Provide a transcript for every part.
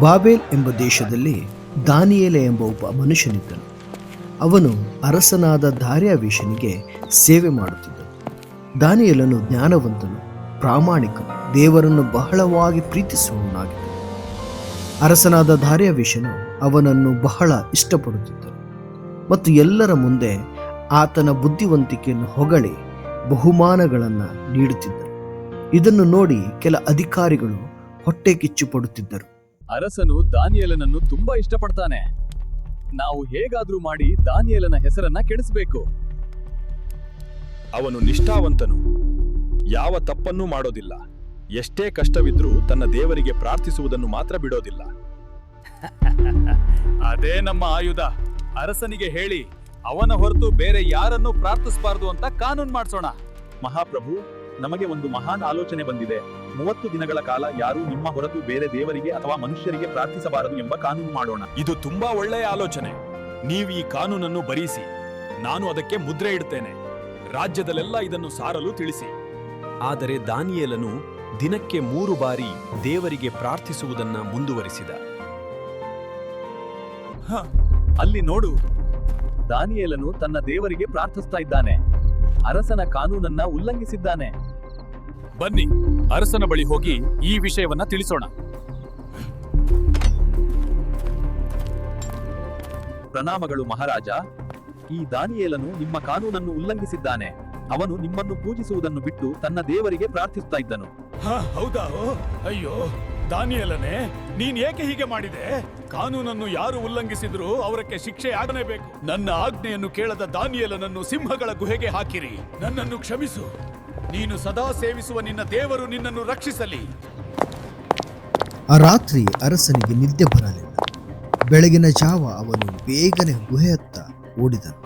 ಬಾಬೇಲ್ ಎಂಬ ದೇಶದಲ್ಲಿ ದಾನಿಯೇಲೆ ಎಂಬ ಒಬ್ಬ ಮನುಷ್ಯನಿದ್ದನು. ಅವನು ಅರಸನಾದ ದಾರ್ಯಾವೇಶನಿಗೆ ಸೇವೆ ಮಾಡುತ್ತಿದ್ದನು. ದಾನಿಯೇಲನು ಜ್ಞಾನವಂತನು, ಪ್ರಾಮಾಣಿಕನು, ದೇವರನ್ನು ಬಹಳವಾಗಿ ಪ್ರೀತಿಸುವವನಾಗಿದ್ದನು. ಅರಸನಾದ ದಾರ್ಯಾವೇಶನು ಅವನನ್ನು ಬಹಳ ಇಷ್ಟಪಡುತ್ತಿದ್ದನು. ಮತ್ತು ಎಲ್ಲರ ಮುಂದೆ ಆತನ ಬುದ್ಧಿವಂತಿಕೆಯನ್ನು ಹೊಗಳಿ ಬಹುಮಾನಗಳನ್ನು ನೀಡುತ್ತಿದ್ದರು. ಇದನ್ನು ನೋಡಿ ಕೆಲ ಅಧಿಕಾರಿಗಳು ಹೊಟ್ಟೆ ಕಿಚ್ಚು ಪಡುತ್ತಿದ್ದರು ಅರಸನು ದಾನಿಯಲನನ್ನು ತುಂಬಾ ಇಷ್ಟಪಡ್ತಾನೆ. ನಾವು ಹೇಗಾದ್ರೂ ಮಾಡಿ ದಾನಿಯಲನ ಹೆಸರನ್ನ ಕೆಡಿಸಬೇಕು. ಅವನು ನಿಷ್ಠಾವಂತನು. ಯಾವ ತಪ್ಪನ್ನೂ ಮಾಡೋದಿಲ್ಲ. ಎಷ್ಟೇ ಕಷ್ಟವಿದ್ರೂ ತನ್ನ ದೇವರಿಗೆ ಪ್ರಾರ್ಥಿಸುವುದನ್ನು ಮಾತ್ರ ಬಿಡೋದಿಲ್ಲ. ಅದೇ ನಮ್ಮ ಆಯುಧ. ಅರಸನಿಗೆ ಹೇಳಿ, ಅವನ ಹೊರತು ಬೇರೆ ಯಾರನ್ನೂ ಪ್ರಾರ್ಥಿಸಬಾರದು ಅಂತ ಕಾನೂನು ಮಾಡಿಸೋಣ. ಮಹಾಪ್ರಭು ನಮಗೆ ಒಂದು ಮಹಾನ್ ಆಲೋಚನೆ ಬಂದಿದೆ. ಮೂವತ್ತು ದಿನಗಳ ಕಾಲ ಯಾರೂ ನಿಮ್ಮ ಹೊರತು ಬೇರೆ ದೇವರಿಗೆ ಅಥವಾ ಮನುಷ್ಯರಿಗೆ ಪ್ರಾರ್ಥಿಸಬಾರದು ಎಂಬ ಕಾನೂನು ಮಾಡೋಣ. ಇದು ತುಂಬಾ ಒಳ್ಳೆಯ ಆಲೋಚನೆ. ನೀವು ಈ ಕಾನೂನನ್ನು ಬರೀಸಿ ನಾನು ಅದಕ್ಕೆ ಮುದ್ರೆ ಇಡ್ತೇನೆ. ರಾಜ್ಯದಲ್ಲೆಲ್ಲ ಇದನ್ನು ಸಾರಲು ತಿಳಿಸಿ. ಆದರೆ ದಾನಿಯೇಲನು ದಿನಕ್ಕೆ ಮೂರು ಬಾರಿ ದೇವರಿಗೆ ಪ್ರಾರ್ಥಿಸುವುದನ್ನ ಮುಂದುವರಿಸಿದ. ಅಲ್ಲಿ ನೋಡು. ದಾನಿಯೇಲನು ತನ್ನ ದೇವರಿಗೆ ಪ್ರಾರ್ಥಿಸ್ತಾ ಇದ್ದಾನೆ. ಅರಸನ ಕಾನೂನನ್ನ ಉಲ್ಲಂಘಿಸಿದ್ದಾನೆ. ಬನ್ನಿ, ಅರಸನ ಬಳಿ ಹೋಗಿ ಈ ವಿಷಯವನ್ನ ತಿಳಿಸೋಣ. ಪ್ರಣಾಮಗಳು ಮಹಾರಾಜ, ಈ ದಾನಿಯೇಲನು ನಿಮ್ಮ ಕಾನೂನನ್ನು ಉಲ್ಲಂಘಿಸಿದ್ದಾನೆ. ಅವನು ನಿಮ್ಮನ್ನು ಪೂಜಿಸುವುದನ್ನು ಬಿಟ್ಟು ತನ್ನ ದೇವರಿಗೆ ಪ್ರಾರ್ಥಿಸ್ತಾ ಇದ್ದನು. ಹೌದಾ? ಅಯ್ಯೋ. ದಾನಿಯಲನೆ ನೀನ್ ಏಕೆ ಹೀಗೆ ಮಾಡಿದೆ? ಕಾನೂನನ್ನು ಯಾರು ಉಲ್ಲಂಘಿಸಿದ್ರು ಅವರಕ್ಕೆ ಶಿಕ್ಷೆ ಆಗಲೇಬೇಕು. ನನ್ನ ಆಜ್ಞೆಯನ್ನು ಕೇಳದ ದಾನಿಯಲನನ್ನು ಸಿಂಹಗಳ ಗುಹೆಗೆ ಹಾಕಿರಿ. ನನ್ನನ್ನು ಕ್ಷಮಿಸು. ನೀನು ಸದಾ ಸೇವಿಸುವ ನಿನ್ನ ದೇವರು ನಿನ್ನನ್ನು ರಕ್ಷಿಸಲಿ. ಆ ರಾತ್ರಿ ಅರಸನಿಗೆ ನಿದ್ದೆ ಬರಲಿಲ್ಲ. ಬೆಳಗಿನ ಜಾವ ಅವನು ಬೇಗನೆ ಗುಹೆಯತ್ತ ಓಡಿದನು.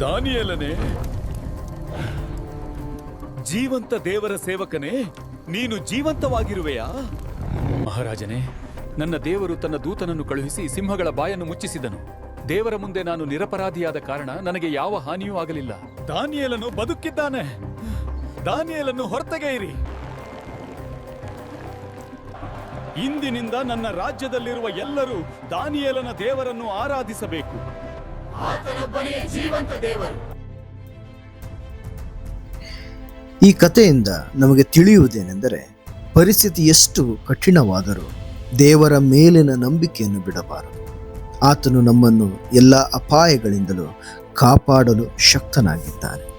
ದಾನಿಯಲನೇ ಜೀವಂತ ದೇವರ ಸೇವಕನೇ ನೀನು ಜೀವಂತವಾಗಿರುವೆಯಾ? ಮಹಾರಾಜನೇ ನನ್ನ ದೇವರು ತನ್ನ ದೂತನನ್ನು ಕಳುಹಿಸಿ ಸಿಂಹಗಳ ಬಾಯನ್ನು ಮುಚ್ಚಿಸಿದನು. ದೇವರ ಮುಂದೆ ನಾನು ನಿರಪರಾಧಿಯಾದ ಕಾರಣ ನನಗೆ ಯಾವ ಹಾನಿಯೂ ಆಗಲಿಲ್ಲ. ದಾನಿಯಲನು ಬದುಕಿದ್ದಾನೆ. ದಾನಿಯಲನ್ನು ಹೊರತೆಗೆಯಿರಿ. ಇಂದಿನಿಂದ ನನ್ನ ರಾಜ್ಯದಲ್ಲಿರುವ ಎಲ್ಲರೂ ದಾನಿಯಲನ ದೇವರನ್ನು ಆರಾಧಿಸಬೇಕು. ಈ ಕಥೆಯಿಂದ ನಮಗೆ ತಿಳಿಯುವುದೇನೆಂದರೆ, ಪರಿಸ್ಥಿತಿ ಎಷ್ಟು ಕಠಿಣವಾದರೂ ದೇವರ ಮೇಲಿನ ನಂಬಿಕೆಯನ್ನು ಬಿಡಬಾರದು. ಆತನು ನಮ್ಮನ್ನು ಎಲ್ಲ ಅಪಾಯಗಳಿಂದಲೂ ಕಾಪಾಡಲು ಶಕ್ತನಾಗಿದ್ದಾನೆ.